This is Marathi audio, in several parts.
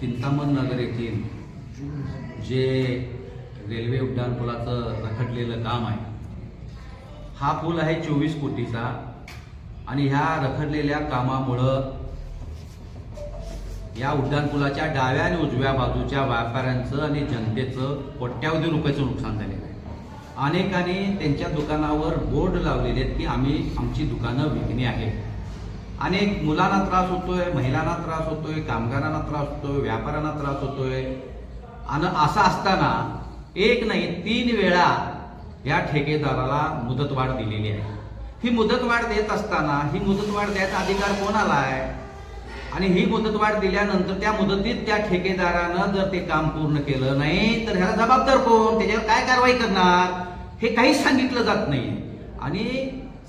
चिंतामण नगर येथील जे रेल्वे उड्डाणपुलाचं रखडलेलं काम आहे हा पूल आहे चोवीस कोटीचा आणि ह्या रखडलेल्या कामामुळं या उड्डाणपुलाच्या डाव्या आणि उजव्या बाजूच्या व्यापाऱ्यांचं आणि जनतेचं कोट्यावधी रुपयाचं नुकसान झालेलं आहे. अनेकांनी त्यांच्या दुकानावर बोर्ड लावलेले आहेत की आम्ही आमची दुकानं विकणे आहे अनेक मुलांना त्रास होतोय महिलांना त्रास होतोय कामगारांना त्रास होतोय व्यापाऱ्यांना त्रास होतोय. आणि असं असताना एक नाही तीन वेळा या ठेकेदाराला मुदतवाढ दिलेली आहे. ही मुदतवाढ देत असताना ही मुदतवाढ द्यायचा अधिकार कोणाला आहे? आणि ही मुदतवाढ दिल्यानंतर त्या मुदतीत त्या ठेकेदारानं जर ते काम पूर्ण केलं नाही तर ह्याला जबाबदार कोण? त्याच्यावर काय कारवाई करणार? हे काहीच सांगितलं जात नाही आणि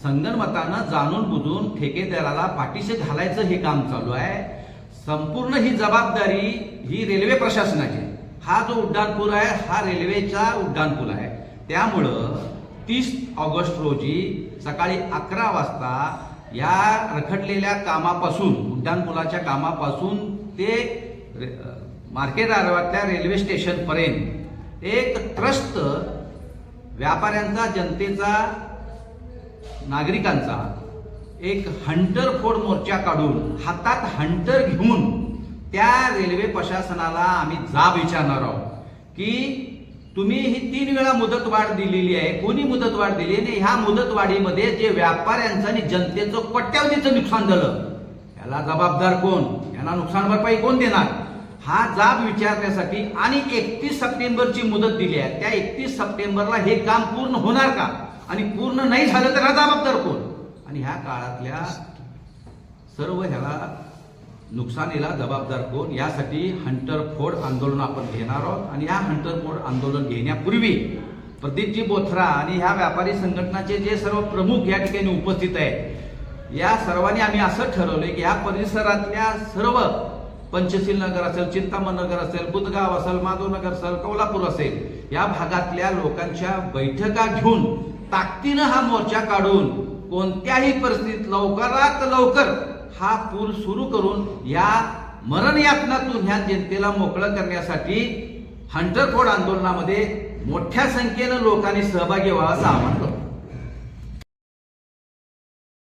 संगणमतानं जाणून बुजून ठेकेदाराला पाठीशी घालायचं हे काम चालू आहे. संपूर्ण ही जबाबदारी ही रेल्वे प्रशासनाची. हा जो उड्डाणपूल आहे हा रेल्वेचा उड्डाणपूल आहे. त्यामुळं तीस ऑगस्ट रोजी सकाळी अकरा वाजता या रखडलेल्या कामापासून उड्डाणपुलाच्या कामापासून ते रे- मार्केट आरवातल्या रेल्वे स्टेशनपर्यंत एक त्रस्त व्यापाऱ्यांचा जनतेचा नागरिकांचा एक हंटर फोड मोर्चा काढून हातात हंटर घेऊन त्या रेल्वे प्रशासनाला आम्ही जाब विचारणार आहोत की तुम्ही ही तीन वेळा मुदतवाढ दिलेली आहे. कोणी मुदतवाढ दिली आणि ह्या मुदतवाढीमध्ये जे व्यापाऱ्यांचं आणि जनतेचं कोट्यावधीचं नुकसान झालं याला जबाबदार कोण? यांना नुकसान भरपाई कोण देणार? हा जाब विचारण्यासाठी आणि एकतीस सप्टेंबरची मुदत दिली आहे. त्या एकतीस सप्टेंबरला हे काम पूर्ण होणार का? आणि पूर्ण नाही झालं तर हा जबाबदार कोण? आणि ह्या काळातल्या सर्व ह्याला नुकसानीला जबाबदार कोण? यासाठी हंटर फोड आंदोलन आपण घेणार आहोत. आणि ह्या हंटर फोड आंदोलन घेण्यापूर्वी प्रदीपजी बोथरा आणि ह्या व्यापारी संघटनाचे जे सर्व प्रमुख या ठिकाणी उपस्थित आहेत या सर्वांनी आम्ही असं ठरवलंय की या परिसरातल्या सर्व पंचशील नगर असेल चिंतामण नगर असेल बुधगाव असेल माधवनगर असेल कोल्हापूर असेल या भागातल्या लोकांच्या बैठका घेऊन ताकदीनं हा मोर्चा काढून कोणत्याही परिस्थितीत लवकरात लवकर हा पूल सुरू करून या मरण यातनातून ह्या जनतेला मोकळं करण्यासाठी हंटरकोड आंदोलनामध्ये मोठ्या संख्येनं लोकांनी सहभागी व्हावा असं आवाहन करतो.